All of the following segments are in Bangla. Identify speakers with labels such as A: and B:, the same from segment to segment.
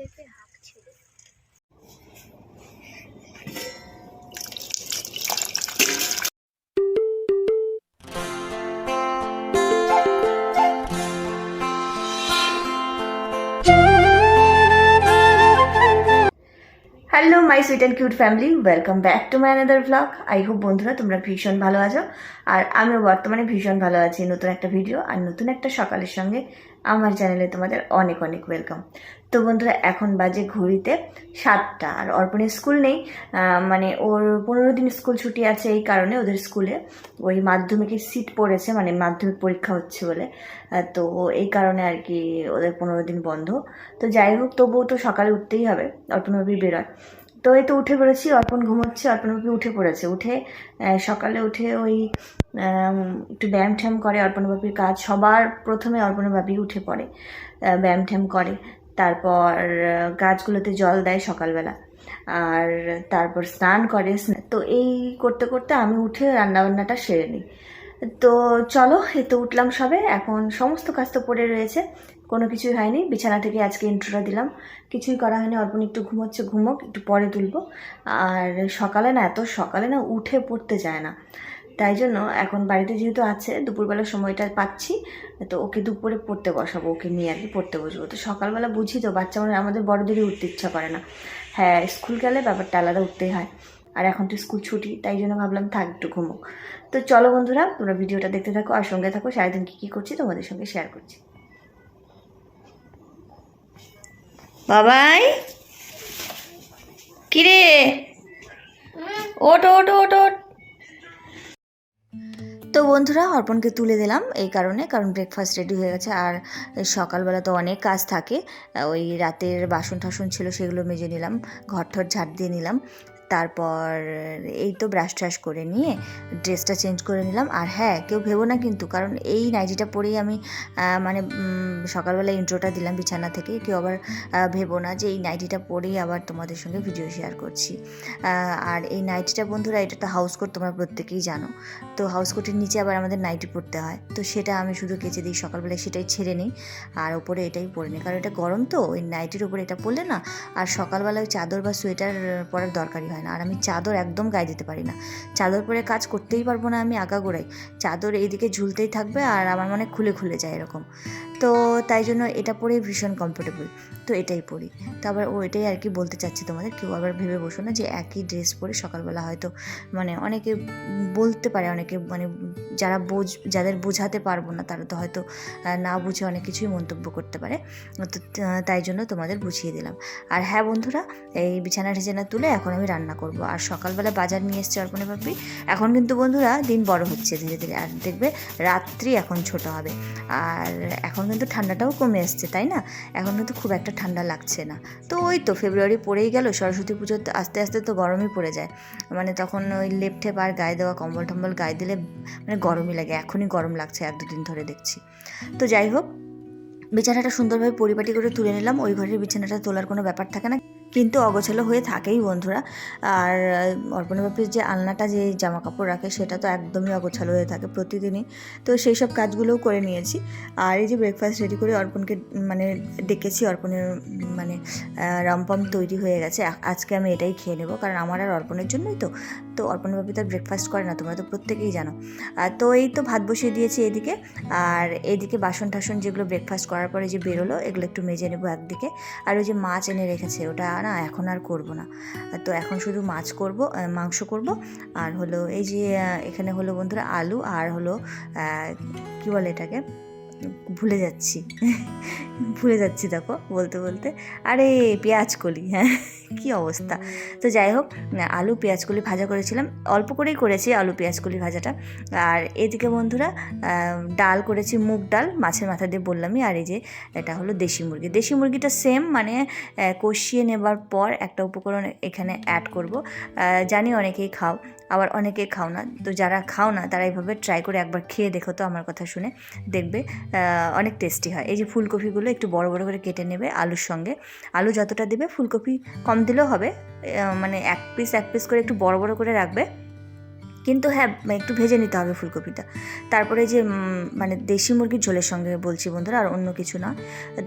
A: দেখে হাঁকছে
B: hello my sweet and cute family welcome back to my another blog I hope বন্ধুরা তোমরা ভীষণ ভালো আছো। আর আমিও বর্তমানে ভীষণ ভালো আছি। নতুন একটা ভিডিও আর নতুন একটা সকালের সঙ্গে আমার চ্যানেলে তোমাদের অনেক অনেক ওয়েলকাম তো বন্ধুরা, এখন বাজে ঘড়িতে সাতটা আর অর্পণের স্কুল নেই। মানে ওর পনেরো দিন স্কুল ছুটি আছে এই কারণে ওদের স্কুলে ওই মাধ্যমিকের সিট পড়েছে মানে মাধ্যমিক পরীক্ষা হচ্ছে বলে। তো এই কারণে আর কি ওদের পনেরো দিন বন্ধ। তো যাই হোক, তবুও তো সকালে উঠতেই হবে অর্পণভাবি বেরোয়। তো এই তো উঠে পড়েছি, অর্পণ ঘুমোচ্ছে অর্পণভাবি উঠে পড়েছে। উঠে সকালে উঠে ওই একটু ব্যায়াম ঠ্যাম করে অর্পণভাবির কাজ। সবার প্রথমে অর্পণভাবি উঠে পড়ে ব্যায়াম ঠ্যাম করে। তারপর গাছগুলোতে জল দেয় সকালবেলা। আর তারপর স্নান করে তো এই করতে করতে আমি উঠে রান্নাবান্নাটা সেরে নিই। তো চলো এই তো উঠলাম সবে। এখন সমস্ত কাজ তো পড়ে রয়েছে। কোনো কিছুই হয়নি। বিছানা থেকে আজকে ইন্ট্রোটা দিলাম। কিছুই করা হয়নি। অল্প একটু ঘুমোচ্ছে, ঘুমোক, একটু পরে তুলবো। আর সকালে না, এত সকালে না উঠে পড়তে চায় না। তাই জন্য এখন বাড়িতে যেহেতু আছে, দুপুরবেলা সময়টা পাচ্ছি, তো ওকে দুপুরে পড়তে বসাবো, ওকে নিয়ে আর কি পড়তে বসবো। তো সকালবেলা বুঝি তো বাচ্চা মানে আমাদের বড়দেরই উঠতে ইচ্ছা করে না। হ্যাঁ স্কুল গেলে ব্যাপারটা আলাদা উঠতেই হয়। আর এখন তো স্কুল ছুটি, তাই জন্য ভাবলাম থাক, একটু ঘুমোক। তো চলো বন্ধুরা, তোমরা ভিডিওটা দেখতে থাকো আর সঙ্গে থাকো, সারাদিন কী কী করছি তোমাদের সঙ্গে শেয়ার করছি। বাবাই! কিরে? ওট ওট ওট ওট তো বন্ধুরা, অর্পণকে তুলে দিলাম এই কারণে, কারণ ব্রেকফাস্ট রেডি হয়ে গেছে আর সকালবেলা তো অনেক কাজ থাকে। ওই রাতের বাসন টাসন ছিল সেগুলো মেজে নিলাম ঘর ঠর ঝাড় দিয়ে নিলাম। তারপর এই তো ব্রাশ ট্রাশ করে নিয়ে ড্রেসটা চেঞ্জ করে নিলাম। আর হ্যাঁ কেউ ভেবো না কিন্তু, কারণ এই নাইটিটা পরেই আমি মানে সকালবেলা ইন্ট্রোটা দিলাম বিছানা থেকে। কেউ আবার ভেবো না যে এই নাইটিটা পরেই আবার তোমাদের সঙ্গে ভিডিও শেয়ার করছি। আর এই নাইটিটা বন্ধুরা, এটা তো হাউস কোট তোমরা প্রত্যেকেই জানো। তো হাউস কোটের নিচে আবার আমাদের নাইটি পরতে হয়। তো সেটা আমি শুধু কেচে দিই, সকালবেলায় সেটাই ছেড়ে নিই। আর ওপরে এটাই পরে নিই। কারণ এটা গরম তো, ওই নাইটির উপরে এটা পরলে না, আর সকালবেলা ওই চাদর বা সোয়েটার পরার দরকারই হয় না। আর আমি চাদর একদম গায়ে দিতে পারি না। চাদর পরে কাজ করতেই পারব না আমি আগাগোড়াই। চাদর এইদিকে ঝুলতেই থাকবে আর আমার মনে খুলে খুলে যায় এরকম। তো তাই জন্য এটা পরেই ভীষণ কমফোর্টেবল তো এটাই পরি। তো আবার ও এটাই আর কি বলতে চাচ্ছি তোমাদের। কেউ আবার ভেবে বসো না যে একই ড্রেস পরে সকালবেলা হয়তো মানে অনেকে বলতে পারে, অনেকে মানে যারা বোঝ, যাদের বোঝাতে পারব না তারা তো হয়তো না বুঝে অনেক কিছুই মন্তব্য করতে পারে। তো, তাই জন্য তোমাদের বুঝিয়ে দিলাম। আর হ্যাঁ বন্ধুরা, এই বিছানা টিছানা তুলে এখন আমি রান্না করব। আর সকালবেলা বাজার নিয়ে এসছে অর্পণে ভাবি এখন কিন্তু বন্ধুরা দিন বড় হচ্ছে ধীরে ধীরে। আর দেখবে রাত্রি এখন ছোট হবে। আর এখন কিন্তু ঠান্ডাটাও কমে এসছে, তাই না? এখন কিন্তু খুব একটা ঠান্ডা লাগছে না। তো ওই তো ফেব্রুয়ারি পড়েই গেল, সরস্বতী পুজো আস্তে আস্তে তো গরমই পড়ে যায়। মানে তখন ওই লেপটে আর গায়ে দেওয়া কম্বল টম্বল গায়ে দিলে মানে গরমই লাগে। এখনই গরম লাগছে এক দুদিন ধরে দেখছি। তো যাই হোক, বিছানাটা সুন্দরভাবে পরিপাটি করে তুলে নিলাম। ওই ঘরের বিছানাটা তোলার কোনো ব্যাপার থাকে না। কিন্তু অগোছালো হয়ে থাকেই বন্ধুরা। আর অর্পণবাপির যে আলনাটা, যে জামা কাপড় রাখে, সেটা তো একদমই অগোছালো হয়ে থাকে প্রতিদিনই। তো সেই সব কাজগুলোও করে নিয়েছি। আর এই যে ব্রেকফাস্ট রেডি করে অর্পণকে মানে ডেকেছি, অর্পণের মানে রমপম তৈরি হয়ে গেছে। আজকে আমি এটাই খেয়ে নেব, কারণ আমার আর অর্পণের জন্যই তো। তো অর্পণবাপি তো ব্রেকফাস্ট করে না, তোমরা তো প্রত্যেকেই জানো। আর তো এই তো ভাত বসিয়ে দিয়েছি এদিকে। আর এদিকে বাসন টাসন যেগুলো ব্রেকফাস্ট করার পরে যে বেরোলো, এগুলো একটু মেজে নেব একদিকে। আর ওই যে মাছ এনে রেখেছে, ওটা না, এখন আর করব না। তো এখন শুধু মাছ করব মাংস করব। আর হলো এই যে এখানে হলো বন্ধুরা আলু, আর হলো কী বলে এটাকে? ভুলে যাচ্ছি। ভুলে যাচ্ছি দেখো বলতে বলতে। আরে পেঁয়াজ কলি হ্যাঁ কী অবস্থা। তো যাই হোক, আলু পেঁয়াজ কলি ভাজা করেছিলাম। অল্প করেই করেছি আলু পেঁয়াজ কলি ভাজাটা। আর এদিকে বন্ধুরা ডাল করেছি মুগ ডাল, মাছের মাথা দিয়ে বললামই। আর এই যে এটা হলো দেশি মুরগি। দেশি মুরগিটা সেম মানে কষিয়ে নেবার পর একটা উপকরণ এখানে অ্যাড করব। জানি অনেকেই খাও, আবার অনেকে খাও না। তো যারা খাও না, তারা এইভাবে ট্রাই করে একবার খেয়ে দেখো তো আমার কথা শুনে। দেখবে অনেক টেস্টি হয়। এই যে ফুলকপিগুলো একটু বড় বড় করে কেটে নেবে আলুর সঙ্গে। আলু যতটা দেবে ফুলকপি কম দিলেও হবে। মানে এক পিস এক পিস করে একটু বড় বড় করে রাখবে। কিন্তু হ্যাঁ একটু ভেজে নিতে হবে ফুলকপিটা। তারপরে যে মানে দেশি মুরগির ঝোলের সঙ্গে বলছি বন্ধুরা, আর অন্য কিছু না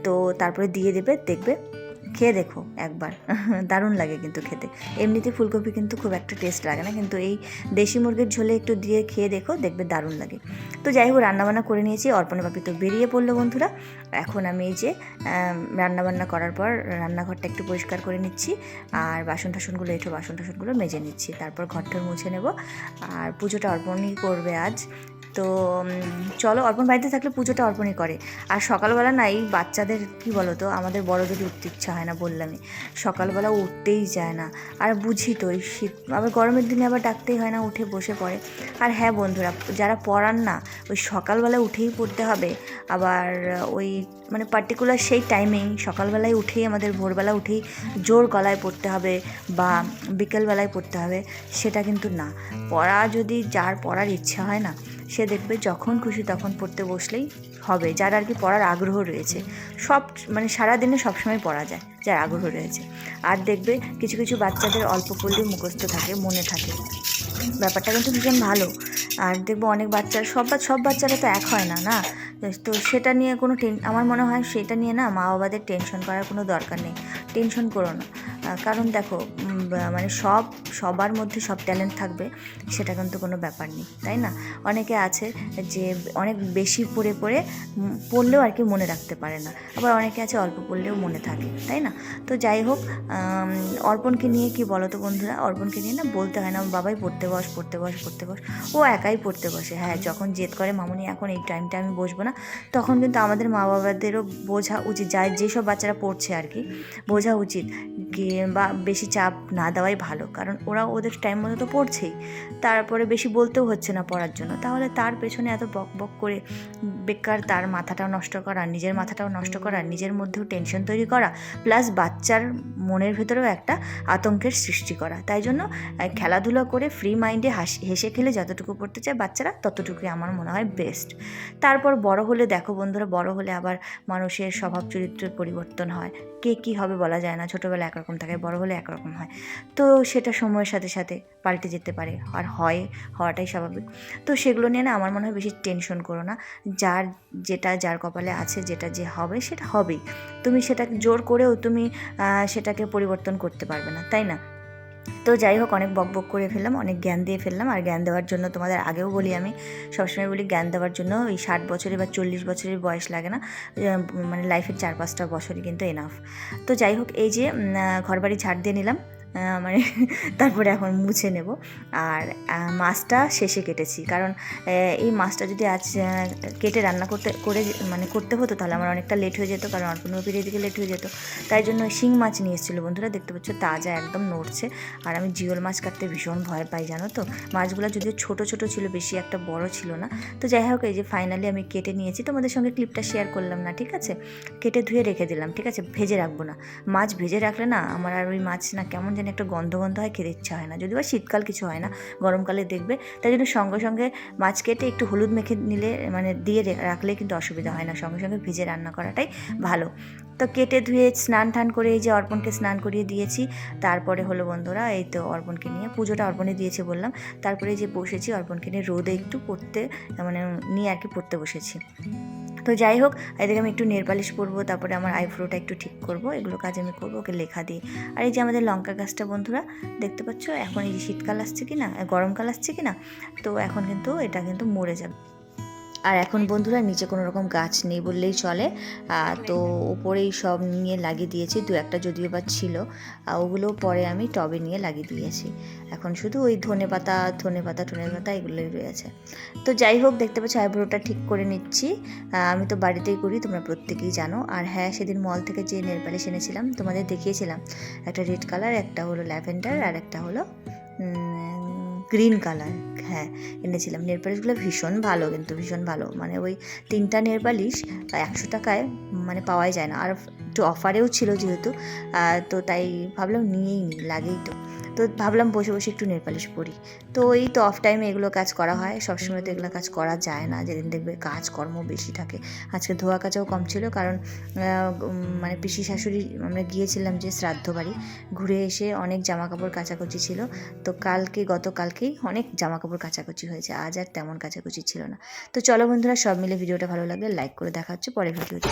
B: তো তারপরে দিয়ে দেবে, দেখবে। খেয়ে দেখো একবার। দারুণ লাগে কিন্তু খেতে। এমনিতে ফুলকপি কিন্তু খুব একটা টেস্ট লাগে না, কিন্তু এই দেশি মুরগির ঝোলে একটু দিয়ে খেয়ে দেখো, দেখবে দারুণ লাগে। তো যাই হোক, রান্নাবান্না করে নিয়েছি, অর্পণা তো বেরিয়ে পড়ল বন্ধুরা। এখন আমি এই যে রান্নাবান্না করার পর রান্নাঘরটা একটু পরিষ্কার করে নিচ্ছি, আর বাসন টাসনগুলো এঁঠো বাসন টাসনগুলো মেজে নিচ্ছি। তারপর ঘরটর মুছে নেব, আর পুজোটা অর্পণই করবে আজ। তো চলো অর্পণ বাড়িতে থাকলে পুজোটা অর্পণই করে। আর সকালবেলা না এই বাচ্চাদের, কি বলো তো আমাদের বড়দের উঠতে ইচ্ছা হয় না বললামই। সকালবেলা উঠতেই যায় না। আর বুঝি তো, এই শীত, আবার গরমের দিনে আবার ডাকতেই হয় না উঠে বসে পড়ে। আর হ্যাঁ বন্ধুরা, যারা পড়ান না, ওই সকালবেলা উঠেই পড়তে হবে। আবার ওই মানে পার্টিকুলার সেই টাইমেই সকালবেলায় উঠেই আমাদের ভোরবেলা উঠেই জোর গলায় পড়তে হবে বা বিকেলবেলায় পড়তে হবে, সেটা কিন্তু না। পড়া যদি, যার পড়ার ইচ্ছা হয় না সে দেখবে যখন খুশি তখন পড়তে বসলেই হবে, যার আর কি পড়ার আগ্রহ রয়েছে। সব মানে সারাদিনে সবসময় পড়া যায়, যার আগ্রহ রয়েছে। আর দেখবে কিছু কিছু বাচ্চাদের অল্প পড়লেই মুখস্থ থাকে, মনে থাকে। ব্যাপারটা কিন্তু ভীষণ ভালো। আর দেখব অনেক বাচ্চার সব সব বাচ্চারা তো এক হয় না না? তো সেটা নিয়ে কোনো টেন, আমার মনে হয় সেটা নিয়ে না মা বাবাদের টেনশন করার কোনো দরকার নেই। টেনশন করো না। কারণ দেখো মানে সব, সবার মধ্যে সব ট্যালেন্ট থাকবে, সেটা কিন্তু কোনো ব্যাপার নেই, তাই না? অনেকে আছে যে অনেক বেশি পড়ে পড়ে পড়লেও আর কি মনে রাখতে পারে না। আবার অনেকে আছে অল্প পড়লেও মনে থাকে, তাই না? তো যাই হোক অর্পণকে নিয়ে কি বলো তো বন্ধুরা? অর্পণকে নিয়ে না বলতে হয় না বাবাই পড়তে বস পড়তে বস পড়তে বস। ও একাই পড়তে বসে। হ্যাঁ যখন জেদ করে, মামুনি, এখন এই টাইমটা আমি বসবো না, তখন কিন্তু আমাদের মা বাবাদেরও বোঝা উচিত যা যেসব বাচ্চারা পড়ছে আর কি, বোঝা উচিত কি বা বেশি চাপ না দেওয়াই ভালো, কারণ ওরা ওদের টাইম মতো তো পড়ছেই। তারপরে বেশি বলতেও হচ্ছে না পড়ার জন্য। তাহলে তার পেছনে এত বক বক করে বেকার তার মাথাটাও নষ্ট করা, নিজের মাথাটাও নষ্ট করা, নিজের মধ্যেও টেনশন তৈরি করা প্লাস বাচ্চার মনের ভেতরেও একটা আতঙ্কের সৃষ্টি করা। তাই জন্য খেলাধুলা করে ফ্রি মাইন্ডে হাসি, হেসে খেলে যতটুকু পড়তে চায় বাচ্চারা ততটুকুই আমার মনে হয় বেস্ট তারপর বড় হলে, দেখো বন্ধুরা, বড় হলে আবার মানুষের স্বভাব চরিত্রের পরিবর্তন হয়। কে কী হবে বলা যায় না ছোটোবেলা একরকম থাকে। বড় হলে একরকম হয়। তো সেটা সময়ের সাথে সাথে পাল্টে যেতে পারে। আর হয়, হওয়াটাই স্বাভাবিক। তো সেগুলো নিয়ে না আমার মনে হয় বেশি টেনশন করো না। যার যেটা যার কপালে আছে, যেটা যে হবে, সেটা হবেই। তুমি সেটা জোর করেও তুমি সেটাকে পরিবর্তন করতে পারবে না, তাই না? তো যাই হোক, অনেক বক বক করে ফেললাম, অনেক জ্ঞান দিয়ে ফেললাম। আর জ্ঞান দেওয়ার জন্য তোমাদের আগেও বলি আমি, সবসময় বলি জ্ঞান দেওয়ার জন্য ওই ষাট বছরে বা চল্লিশ বছরের বয়স লাগে না মানে লাইফের চার পাঁচটা বছরই কিন্তু এনাফ তো যাই হোক, এই যে ঘর বাড়ি ঘরবাড়ি ঝাড় দিয়ে নিলাম। মানে তারপরে এখন মুছে নেব। আর মাছটা শেষে কেটেছি। কারণ এই মাছটা যদি আজ কেটে রান্না করতে, করে মানে করতে হতো, তাহলে আমার অনেকটা লেট হয়ে যেত, কারণ অল্পনপির এদিকে লেট হয়ে যেত। তাই জন্য শিং মাছ নিয়ে এসেছিল বন্ধুরা, দেখতে পাচ্ছ তাজা একদম নড়ছে। আর আমি জিওল মাছ কাটতে ভীষণ ভয় পাই, জানো তো? মাছগুলো যদিও ছোট ছোট ছিল, বেশি একটা বড় ছিল না। তো যাই হোক, এই যে ফাইনালি আমি কেটে নিয়েছি। তোমাদের সঙ্গে ক্লিপটা শেয়ার করলাম না, ঠিক আছে? কেটে ধুয়ে রেখে দিলাম, ঠিক আছে? ভেজে রাখব না। মাছ ভেজে রাখলে না, আমার আর ওই মাছ না কেমন যেন একটা গন্ধ গন্ধ হয়, খেতে ইচ্ছা হয় না। যদি বা শীতকাল কিছু হয় না, গরমকালে দেখবে। তাই জন্য সঙ্গে সঙ্গে মাছ কেটে একটু হলুদ মেখে নিলে মানে দিয়ে রাখলে কিন্তু অসুবিধা হয় না। সঙ্গে সঙ্গে ভিজে রান্না করাটাই ভালো। তো কেটে ধুয়ে স্নান টান করে এই যে অর্পণকে স্নান করিয়ে দিয়েছি। তারপরে হলো বন্ধুরা, এই তো অর্পণকে নিয়ে পুজোটা অর্পণে দিয়েছে বললাম। তারপরে যে বসেছি, অর্পণকে নিয়ে রোদে একটু পড়তে মানে নিয়ে আর কি পড়তে বসেছি। তো যাই হোক, এদিকে আমি একটু নেল পরবো তারপরে আমার আইব্রোটা একটু ঠিক করব, এগুলো কাজ আমি করব, ওকে লেখা দিয়ে আর এই যে আমাদের লঙ্কা গাছটা বন্ধুরা, দেখতে পাচ্ছ? এখন এই যে শীতকাল আসছে কি না গরমকাল আসছে কি না তো এখন কিন্তু এটা কিন্তু মরে যাবে। আর এখন বন্ধুরা নিচে কোনো রকম গাছ নেই বললেই চলে। তো ওপরেই সব নিয়ে লাগিয়ে দিয়েছি, দু একটা যদিও বা ছিল। ওগুলো পরে আমি টবে নিয়ে লাগিয়ে দিয়েছি। এখন শুধু ওই ধনে পাতা ধনে পাতা, টনে পাতা এগুলোই রয়েছে। তো যাই হোক, দেখতে পাচ্ছ আইব্রোটা ঠিক করে নিচ্ছি। আমি তো বাড়িতেই করি, তোমরা প্রত্যেকেই জানো। আর হ্যাঁ সেদিন মল থেকে যে নেল এনেছিলাম, তোমাদের দেখিয়েছিলাম। একটা রেড কালার, একটা হলো ল্যাভেন্ডার, আর একটা হলো গ্রিন কালার হ্যাঁ এনেছিলাম। নেল পালিশগুলো ভীষণ ভালো, কিন্তু ভীষণ ভালো। মানে ওই তিনটা নেল পালিশ একশো টাকায় মানে পাওয়াই যায় না। আর একটু অফারেও ছিল যেহেতু তো তাই ভাবলাম নিয়েই নিই লাগেই তো। তো ভাবলাম বসে বসে একটু নেল পালিশ পরি। তো এই তো অফ টাইমে এগুলো কাজ করা হয়, সবসময় তো এগুলো কাজ করা যায় না, যেদিন দেখবে কাজকর্ম বেশি থাকে। আজকে ধোয়া কাচাও কম ছিল কারণ মানে পিসি শাশুড়ি আমরা গিয়েছিলাম যে শ্রাদ্ধ বাড়ি, ঘুরে এসে অনেক জামা কাপড় কাচাকুচি ছিল। তো কালকে, গতকালকেই অনেক জামা কাপড় কাচাকুচি হয়েছে, আজ আর তেমন কাচাকুচি ছিল না। তো চলো বন্ধুরা, সব মিলে ভিডিওটা ভালো লাগলে লাইক করে দেখা হচ্ছে পরের ভিডিওতে।